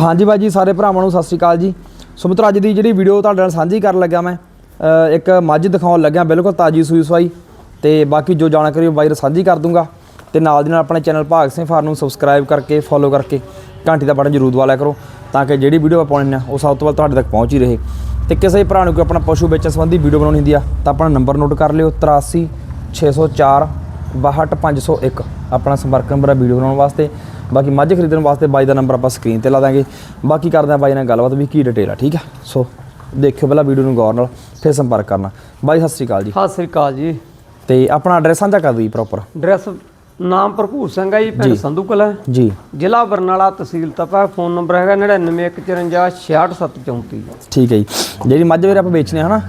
ਹਾਂਜੀ ਬਾਈ ਜੀ, ਸਾਰੇ ਭਰਾਵਾਂ ਨੂੰ ਸਤਿ ਸ਼੍ਰੀ ਅਕਾਲ ਜੀ। ਸੋ ਮਿੱਤਰੋ, ਅੱਜ ਦੀ ਜਿਹੜੀ ਵੀਡੀਓ ਤੁਹਾਡੇ ਨਾਲ ਸਾਂਝੀ ਕਰਨ ਲੱਗਾ ਮੈਂ ਇੱਕ ਮੱਝ ਦਿਖਾਉਣ ਲੱਗਿਆ, ਬਿਲਕੁਲ ਤਾਜੀ ਸੂਈ ਸਵਾਈ। ਤੇ ਬਾਕੀ ਜੋ ਜਾਣਕਾਰੀ ਉਹ ਬਾਈ ਨਾਲ ਸਾਂਝੀ ਕਰ ਦੂੰਗਾ। ਤੇ ਨਾਲ ਦੀ ਨਾਲ ਆਪਣੇ ਚੈਨਲ ਭਾਗ ਸਿੰਘ ਫਾਰ ਨੂੰ ਸਬਸਕ੍ਰਾਈਬ ਕਰਕੇ ਫੋਲੋ ਕਰਕੇ ਘੰਟੀ ਦਾ ਬਟਨ ਜ਼ਰੂਰ ਦਬਾ ਲਿਆ ਕਰੋ, ਤਾਂ ਕਿ ਜਿਹੜੀ ਵੀਡੀਓ ਆਪਾਂ ਪਾਉਣੀ ਆ, ਉਹ ਸਭ ਤੋਂ ਵੱਧ ਤੁਹਾਡੇ ਤੱਕ ਪਹੁੰਚ ਹੀ ਰਹੇ। ਤੇ ਕਿਸੇ ਭਰਾ ਨੂੰ ਕੋਈ ਆਪਣਾ ਪਸ਼ੂ ਵੇਚਣ ਸੰਬੰਧੀ ਵੀਡੀਓ ਬਣਾਉਣੀ ਹੁੰਦੀ ਆ, ਤਾਂ ਆਪਣਾ ਨੰਬਰ ਨੋਟ ਕਰ ਲਿਓ 83 604 62501 ਆਪਣਾ ਸੰਪਰਕ ਨੰਬਰ ਹੈ ਵੀਡੀਓ ਬਣਾਉਣ ਵਾਸਤੇ। ਬਾਕੀ ਮੱਝ ਖਰੀਦਣ ਵਾਸਤੇ ਬਾਈ ਦਾ ਨੰਬਰ ਆਪਾਂ ਸਕਰੀਨ ਤੇ ਲਾ ਦਾਂਗੇ। ਬਾਕੀ ਕਰਦੇ ਆ ਬਾਈ ਨਾਲ ਗੱਲਬਾਤ ਵੀ ਕੀ ਡਿਟੇਲ ਆ ਠੀਕ ਆ? ਸੋ ਦੇਖਿਓ ਪਹਿਲਾਂ ਵੀਡੀਓ ਨੂੰ ਗੌਰ ਨਾਲ ਫਿਰ ਸੰਪਰਕ ਕਰਨਾ। ਬਾਈ ਸਤਿ ਸ਼੍ਰੀ ਅਕਾਲ ਜੀ। ਸਤਿ ਸ੍ਰੀ ਅਕਾਲ ਜੀ। ਤੇ ਆਪਣਾ ਐਡਰੈਸ ਸਾਂਝਾ ਕਰ ਦਿਓ ਪ੍ਰੋਪਰ ਡਰੈਸ ਨਾਮ ਭਰਪੂਰ ਸਿੰਘ ਹੈ ਜੀ ਪਿੰਡ ਸੰਧੂਕਲ ਹੈ ਜੀ। ਜ਼ਿਲ੍ਹਾ ਬਰਨਾਲਾ ਤਹਿਸੀਲ ਤਪਾ ਫੋਨ ਨੰਬਰ ਹੈਗਾ 9914566734 ਠੀਕ ਹੈ ਜੀ। ਜਿਹੜੀ ਮੱਝ ਵੀਰ ਆਪਾਂ ਵੇਚਨੇ ਹਨਾ?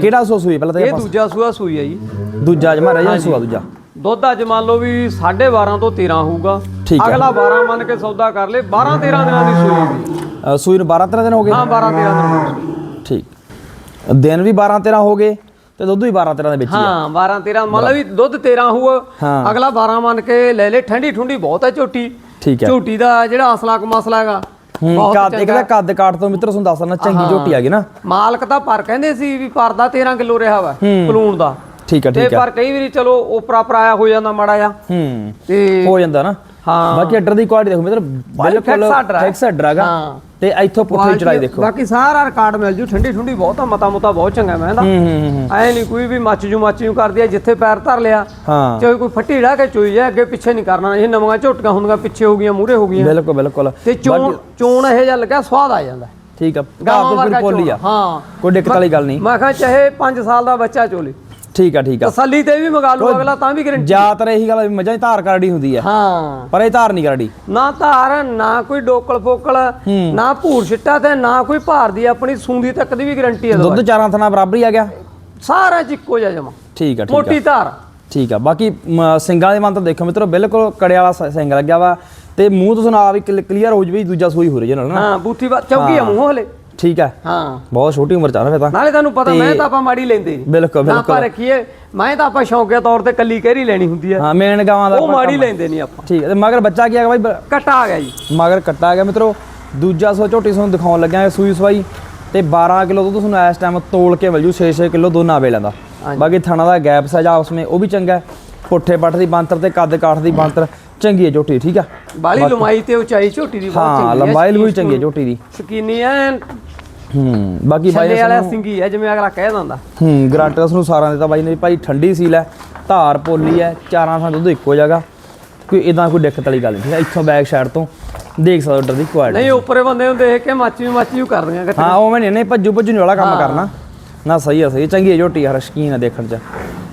ਕਿਹੜਾ ਸੋ ਸੂਈ ਪਹਿਲਾਂ ਤਾਂ ਇਹ ਦੂਜਾ ਸੂਆ ਸੂਈ ਹੈ ਜੀ। ਦੂਜਾ ਜਮਾ ਰਹਿ ਜਾ ਸੂਆ ਦੂਜਾ। ਦੁੱਧ ਅੱਜ ਮੰਨ ਲਓ ਵੀ 12.5 ਤੋਂ 13 ਹੋਊਗਾ। ਠੀਕ ਹੈ। ਅਗਲਾ 12 ਮੰਨ ਕੇ ਸੌਦਾ ਕਰ ਲੇ 12 13 ਦਿਨਾਂ ਦੀ ਸੂਈ ਵੀ ਸੂਈ ਨੂੰ 12 13 ਦਿਨ ਹੋ ਗਏ? ਹਾਂ 12 13 ਦਿਨ ਦੀ ਸੂਈ। ਠੀਕ। ਦਿਨ ਵੀ 12 13 ਹੋ ਗਏ ਤੇ ਦੁੱਧ ਵੀ 12 13 ਦੇ ਵਿੱਚ ਹੀ ਆ। ਹਾਂ 12 13 ਮੰਨ ਲਓ ਵੀ ਦੁੱਧ 13 ਹੋਊ ਹਾਂ। ਅਗਲਾ 12 ਮੰਨ ਕੇ ਲੈ ਲੈ ਠੰਡੀ ਠੁੰਡੀ ਬਹੁਤ ਹੈ ਝੋਟੀ। ਠੀਕ ਹੈ ਝੋਟੀ ਦਾ ਜਿਹੜਾ ਅਸਲਾ ਕੁ ਮਸਲਾ ਹੈਗਾ ਹੂੰ ਬਹੁਤ ਕੱਦ ਚੰਗਾ। ਦਾ ਕੱਦ ਕਾਟ ਤੋਂ ਮਿੱਤਰ ਤੁਹਾਨੂੰ ਦੱਸਣਾ ਚੰਗੀ ਝੋਟੀ ਆ ਗਈ ਨਾ। ਮਾਲਕ ਤਾਂ ਪਰ ਕਹਿੰਦੇ ਸੀ ਵੀ ਪਰਦਾ 13 ਕਿਲੋ ਰਿਹਾ ਵਾ ਪਲੂਣ ਦਾ। ਠੀਕ ਹੈ ਤੇ ਠੀਕ ਹੈ ਪਰ ਕਈ ਵਾਰੀ ਚਲੋ ਉਪਰਾ ਪਰਾਇਆ ਹੋ ਜਾਂਦਾ ਮਾੜਾ ਜਿਹਾ। ਹੂੰ ਤੇ ਹੋ ਜਾਂਦਾ ਨਾ। ਹਾਂ। ਬਾਕੀ ਅੱਡਰ ਦੀ ਕੁਆਲਿਟੀ ਦੇਖੋ ਮਿੱਤਰ ਬਿਲਕੁਲ। ਫਿਕਸ ਅੱਡਰ ਹੈਗਾ। ਹਾਂ। ਤੇ ਇੱਥੋਂ ਪੁੱਠੀ ਚੜਾਈ ਦੇਖੋ। ਬਾਕੀ ਸਾਰਾ ਰਿਕਾਰਡ ਮਿਲ ਜੂ। ਠੰਡੀ ਠੰਡੀ ਬਹੁਤ ਆ ਮਤਾ ਮੁਤਾ ਬਹੁਤ ਚੰਗਾ ਮੈਂ ਦਾ ਹੂੰ ਹੂੰ ਹੂੰ ਐ ਨਹੀਂ ਕੋਈ ਵੀ ਮੱਚ ਜੂ ਮੱਚ ਜੂ ਕਰਦੀ ਆ ਜਿੱਥੇ ਪੈਰ ਧਰ ਲਿਆ। ਹਾਂ। ਚਾਹੇ ਕੋਈ ਫੱਟੀ ਢਾ ਕੇ ਚੋਈ ਜਾ ਅੱਗੇ ਪਿੱਛੇ ਨਹੀਂ ਕਰਨਾ। ਇਹ ਨਵੀਆਂ ਝੋਟੀਆਂ ਹੁੰਦੀਆਂ ਪਿੱਛੇ ਹੋ ਗਈਆਂ ਮੂਹਰੇ ਹੋ ਗਈਆਂ। ਬਿਲਕੁਲ ਬਿਲਕੁਲ। ਤੇ ਚੋਣ ਚੋਣ ਇਹ ਜਿਹਾ ਲੱਗਾ ਸਵਾਦ ਆ ਜਾਂਦਾ। ਠੀਕ ਆ। ਗਾਵਾਂ ਵਰਗਾ ਬਿਲਕੁਲ ਹੀ ਆ। ਹਾਂ। ਕੋਈ ਦਿੱਕਤ ਵਾਲੀ ਗੱਲ ਨਹੀਂ। ਮੈਂ ਕਿਹਾ ਚਾਹੇ 5 ਸਾਲ ਦਾ ਬੱਚਾ ਚੋਲੇ। ਠੀਕ ਆ ਠੀਕ ਆ। ਤਸੱਲੀ ਤੇ ਵੀ ਮੰਗਾ ਲੂ ਅਗਲਾ ਤਾਂ ਵੀ ਗਰੰਟੀ ਜ਼ਿਆਦਾਤਰ ਇਹੀ ਗੱਲ ਆ ਵੀ ਮੱਝਾਂ ਦੀ ਧਾਰ ਕਰੜੀ ਹੁੰਦੀ ਆ। ਹਾਂ। ਪਰ ਇਹ ਧਾਰ ਨਹੀਂ ਕਰੜੀ। ਨਾ ਧਾਰ ਨਾ ਕੋਈ ਡੋਕਲ ਫੋਕਲ ਨਾ ਭੂਰ ਛਿੱਟਾ ਤੇ ਨਾ ਕੋਈ ਭਾਰ ਦੀ ਆਪਣੀ ਸੂੰਦੀ ਤੱਕ ਦੀ ਵੀ ਗਰੰਟੀ ਦਵਾਈ ਦੁੱਧ ਚਾਰਾਂ ਥਣਾ ਬਰਾਬਰ ਹੀ ਆ ਗਿਆ। ਸਾਰਾ ਚ ਇੱਕੋ ਜਿਹਾ ਜਮਾ। ਠੀਕ ਆ ਠੀਕ ਆ। ਮੋਟੀ ਧਾਰ। ਠੀਕ ਆ ਬਾਕੀ ਸਿੰਗਾਂ ਦੇ ਮਨ ਤਾਂ ਦੇਖੋ ਮਿੱਤਰੋ ਬਿਲਕੁਲ ਕੜੇ ਵਾਲਾ ਸਿੰਗ ਲੱਗਿਆ ਵਾ। ਤੇ ਮੂੰਹ ਤੋਂ ਸੁਣਾ ਵੀ ਕਲੀਅਰ ਹੋ ਜਵੇ ਦੂਜਾ ਸੂਈ ਹੋ ਰਹੀ ਨਾ। ਹਾਂ ਬੂਥੀ ਚੌਕੀ ਆ ਮੂੰਹ ਹਲੇ। ਠੀਕ ਆ ਹਾਂ। ਬਹੁਤ ਛੋਟੀ ਉਮਰ ਚ ਆ ਰਿਹਾ ਫਿਰ ਤਾਂ। ਨਾਲੇ ਤੁਹਾਨੂੰ ਪਤਾ ਮੈਂ ਤਾਂ ਆਪਾਂ ਮਾੜੀ ਲੈਂਦੇ। ਬਿਲਕੁਲ ਨਾ ਆਪਾਂ ਬਿਲਕੁਲ ਰੱਖੀਏ ਮੈਂ ਤਾਂ ਆਪਾਂ ਸ਼ੌਂਕਿਆ ਤੌਰ ਤੇ ਕੱਲੀ ਕਹਿਰੀ ਲੈਣੀ ਹੁੰਦੀ ਆ ਹਾਂ ਮੇਨ ਗਾਵਾਂ ਦਾ ਉਹ ਮਾੜੀ ਲੈਂਦੇ ਨਹੀਂ ਆਪਾਂ। ਠੀਕ ਹੈ ਤੇ ਮਗਰ ਬੱਚਾ ਕੀ ਹੈਗਾ ਬਾਈ? ਬ- ਘਟਾ ਆ ਗਿਆ ਜੀ। ਮਗਰ ਕੱਟਾ ਆ ਗਿਆ ਮਿੱਤਰੋ। ਦੂਜਾ ਸੋ ਝੋਟੀ ਤੁਹਾਨੂੰ ਦਿਖਾਉਣ ਲੱਗਿਆ ਸੂਈ ਸਵਾਈ। ਤੇ 12 ਕਿਲੋ ਦੁੱਧ ਤੁਹਾਨੂੰ ਇਸ ਟਾਈਮ ਤੋਲ ਕੇ ਮਿਲ ਜੂ 6-6 ਕਿਲੋ ਦੋਨਾਂ ਵੇਲਿਆਂ ਦਾ। ਬਾਕੀ ਥਣਾ ਦਾ ਗੈਪ ਸਾਜਾ ਆਪਸ ਵਿੱਚ ਉਹ ਵੀ ਚੰਗਾ ਹੈ। ਪੁੱਠੇ ਪੱਟ ਦੀ ਬਾਂਤਰ ਤੇ ਕੱਦ ਕਾਠ ਦੀ ਬਾਂਤਰ ਚੰਗੀ ਹੈ ਝੋਟੀ ਠੀਕ ਆ ਬਾਲੀ ਲੰਮਾਈ ਤੇ ਉਚਾਈ ਝੋਟੀ ਦੀ ਬਹੁਤ ਹਾਂ ਚੰਗੀ ਲੰਬਾਈ ਵੀ ਚੰਗੀ ਹੈ ਝੋਟੀ ਦੀ। ਸਕੀਨੀ ਐ ਹੂੰ ਬਾਕੀ ਬਾਈ ਛੱਲੇ ਵਾਲਾ ਸਿੰਗੀ ਐ ਜਿਵੇਂ ਅਗਲਾ ਕਹਿ ਦਿੰਦਾ। ਹੂੰ ਗਰੰਟਸ ਨੂੰ ਸਾਰਾਂ ਦਿੱਤਾ ਬਾਈ ਨੇ ਭਾਈ ਠੰਡੀ ਸੀਲ ਹੈ ਧਾਰ ਪੋਲੀ ਹੈ ਚਾਰਾਂ ਥਾਂ ਦੁੱਧ ਇੱਕੋ ਜਗ੍ਹਾ। ਕੋਈ ਇਦਾਂ ਕੋਈ ਦਿੱਕਤ ਵਾਲੀ ਗੱਲ ਨਹੀਂ ਠੀਕ ਹੈ ਇੱਥੋਂ ਬੈਕ ਸਾਈਡ ਤੋਂ ਦੇਖ ਸਕਦੇ ਡਰ ਦੀ ਕੁਆਲਿਟੀ ਨਹੀਂ ਉੱਪਰੇ ਬੰਦੇ ਨੂੰ ਦੇਖ ਕੇ ਮਾਚੀ ਮਾਚੀ ਕਰਦੀਆਂ ਇਕੱਠੇ। ਹਾਂ ਉਹ ਮੈਂ ਨਹੀਂ ਭੱਜੂ ਭੱਜੂ ਵਾਲਾ ਕੰਮ ਕਰਨਾ। ਨਾ ਸਹੀ ਆ ਸਹੀ ਆ, ਚੰਗੀ ਹੈ ਝੋਟੀ ਯਾਰ ਸ਼ਕੀਨ ਆ ਦੇਖਣ ਚ।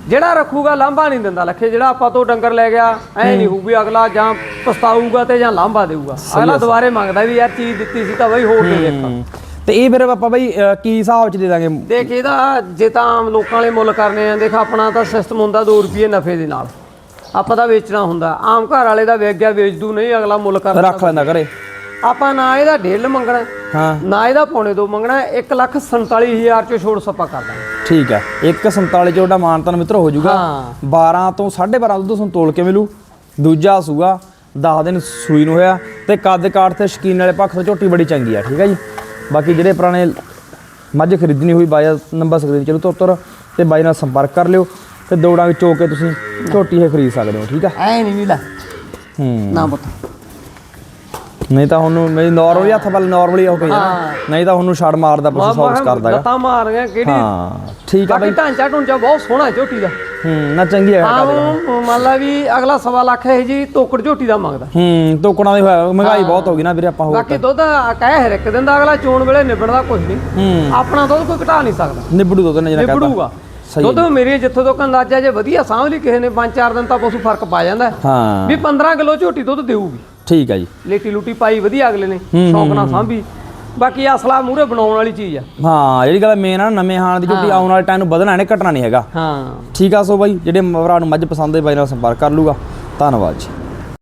ਜਿਹੜਾ ਰੱਖੂਗਾ ਲਾਂਭਾ ਨਹੀਂ ਦਿੰਦਾ ਲੱਖੇ ਜਿਹੜਾ ਆਪਾਂ ਤੋਂ ਡੰਗਰ ਲੈ ਗਿਆ ਐ ਨਹੀਂ ਹੋਊ ਵੀ ਅਗਲਾ ਜਾਂ ਪਛਤਾਊਗਾ ਤੇ ਜਾਂ ਲਾਂਭਾ ਦੇਊਗਾ। ਅਗਲਾ ਦੁਬਾਰੇ ਮੰਗਦਾ ਵੀ ਯਾਰ ਚੀਜ਼ ਦਿੱਤੀ ਸੀ ਤਾਂ ਬਈ ਹੋਰ ਦੇ ਦੇਖ ਹੂੰ। ਤੇ ਇਹ ਫਿਰ ਆਪਾਂ ਬਈ ਕੀ ਹਿਸਾਬ ਚ ਦੇ ਦਾਂਗੇ? ਦੇਖ ਇਹਦਾ ਜੇ ਤਾਂ ਆਮ ਲੋਕਾਂ ਵਾਲੇ ਮੁੱਲ ਕਰਨੇ ਆ ਦੇਖ ਆਪਣਾ ਤਾਂ ਸਿਸਟਮ ਹੁੰਦਾ 2 ਰੁਪਏ ਨਫੇ ਦੇ ਨਾਲ। ਆਪਾਂ ਤਾਂ ਵੇਚਣਾ ਹੁੰਦਾ। ਆਮ ਘਰ ਵਾਲੇ ਦਾ ਵੇਚ ਗਿਆ ਵੇਚ ਦੂ ਨਹੀਂ ਅਗਲਾ ਮੁੱਲ ਕਰ ਰੱਖ ਲੈਂਦਾ ਘਰੇ। ਆਪਾਂ ਨਾ ਇਹਦਾ ਢੇਲ ਮੰਗਣਾ ਹਾਂ। ਨਾ ਇਹਦਾ ਪੌਣੇ ਦੋ ਮੰਗਣਾ 1 ਲੱਖ 47000 ਚ ਛੋੜ ਸੱਪਾ ਕਰ ਦਾਂਗੇ। ਠੀਕ ਹੈ 147 ਚੋਂ ਦਾ ਮਾਨਤਨ ਮਿੱਤਰ ਹੋ ਜਾਊਗਾ। ਹਾਂ। 12 ਤੋਂ 12.5 ਦੁੱਧ ਤੁਹਾਨੂੰ ਤੋਲ ਕੇ ਮਿਲੂ। ਦੂਜਾ ਸੂਗਾ 10 ਦਿਨ ਸੂਈ ਨੂੰ ਹੋਇਆ। ਤੇ ਕੱਦ ਕਾਠ ਤੇ ਸ਼ਕੀਨ ਵਾਲੇ ਪੱਖ ਤੋਂ ਝੋਟੀ ਬੜੀ ਚੰਗੀ ਆ ਠੀਕ ਹੈ ਜੀ? ਬਾਕੀ ਜਿਹੜੇ ਪੁਰਾਣੇ ਮੱਝ ਖਰੀਦਣੀ ਹੋਈ ਬਾਈ ਨੰਬਰ ਸਕਰੀਨ ਚਲੋ ਤੁਰ ਤੁਰ ਤੇ ਬਾਈ ਨਾਲ ਸੰਪਰਕ ਕਰ ਲਿਓ ਤੇ ਦੌੜਾਂ ਵਿੱਚ ਕੇ ਤੁਸੀਂ ਝੋਟੀ ਇਹ ਖਰੀਦ ਸਕਦੇ ਹੋ ਠੀਕ ਆ? ਐ ਨਹੀਂ ਮਿਲਾ ਹੂੰ। ਨਾ ਪਤਾ। ਨਹੀਂ ਤਾਂ ਉਹਨੂੰ ਮੇਰੀ ਨਾਰਮਲੀ ਹੱਥ ਵੱਲ ਨਾਰਮਲੀ ਉਹ ਕਹੀ ਜਾਣਾ ਨਹੀਂ ਤਾਂ ਉਹਨੂੰ ਛੜ ਮਾਰਦਾ ਪਸ਼ੂ ਸੌਕਸ ਕਰਦਾਗਾ ਲੱਤਾਂ ਮਾਰੀਆਂ ਕਿਹੜੀ? ਹਾਂ ਠੀਕ ਆ ਬਾਕੀ ਢਾਂਚਾ ਢੁੰਚਾ ਬਹੁਤ ਸੋਹਣਾ ਝੋਟੀ ਦਾ। ਹੂੰ ਨਾ ਚੰਗੀ ਹੈ ਆਮ ਮੰਨ ਲਾ ਵੀ ਅਗਲਾ ਸਵਾ ਲੱਖ ਹੈ ਜੀ ਤੋਕੜ ਝੋਟੀ ਦਾ ਮੰਗਦਾ। ਹੂੰ ਤੋਕਣਾ ਦੀ ਮਹਿੰਗਾਈ ਬਹੁਤ ਹੋ ਗਈ ਨਾ ਵੀਰੇ ਆਪਾਂ ਹੋਰ ਬਾਕੀ ਦੁੱਧ ਕਹਿ ਹਰ ਇੱਕ ਦਿਨ ਦਾ ਅਗਲਾ ਚੋਣ ਵੇਲੇ ਨਿਬੜਦਾ ਕੁਝ ਨਹੀਂ। ਹੂੰ। ਆਪਣਾ ਦੁੱਧ ਕੋਈ ਘਟਾ ਨਹੀਂ ਸਕਦਾ। ਨਿਬੜੂ ਦੁੱਧ ਨੇ ਜਿਹੜਾ ਨਿਬੜੂਗਾ। ਸਹੀ ਦੁੱਧ ਮੇਰੀ ਜਿੱਥੋਂ ਤੱਕ ਅੰਦਾਜ਼ਾ ਜੇ ਵਧੀਆ ਸਾਂਭ ਲਈ ਕਿਸੇ ਨੇ 5-4 ਦਿਨ ਤਾਂ ਪਸ਼ੂ ਫ਼ਰਕ ਪਾ ਜਾਂਦਾ। ਹੈ। ਹਾਂ ਵੀ 15 ਕਿਲੋ ਝੋਟੀ ਦੁੱਧ ਦੇਊਗੀ। ਠੀਕ ਹੈ ਜੀ। ਲੇਟੀ ਲੂਟੀ ਪਾਈ ਵਧੀਆ ਅਗਲੇ ਨੇ ਸ਼ੌਂਕ ਨਾਲ ਸਾਂਭੀ। ਬਾਕੀ ਅਸਲਾ ਮੂਰੇ ਬਣਾਉਣ ਵਾਲੀ ਚੀਜ਼ ਆ। ਹਾਂ ਜਿਹੜੀ ਗੱਲ ਮੇਨ ਆ ਨਾ, ਨਵੇਂ ਹਾਣ ਦੀ ਝੋਟੀ ਆਉਣ ਵਾਲੇ ਟਾਈਮ ਨੂੰ ਵਧਣਾ ਨਹੀਂ ਘਟਣਾ ਨਹੀਂ ਹੈਗਾ। ਹਾਂ। ਠੀਕ ਆ ਸੋ ਬਾਈ ਜਿਹੜੇ ਭਰਾ ਨੂੰ ਮੱਝ ਪਸੰਦ ਹੈ ਬਾਈ ਨਾਲ ਸੰਪਰਕ ਕਰ ਲੂਗਾ ਧੰਨਵਾਦ ਜੀ।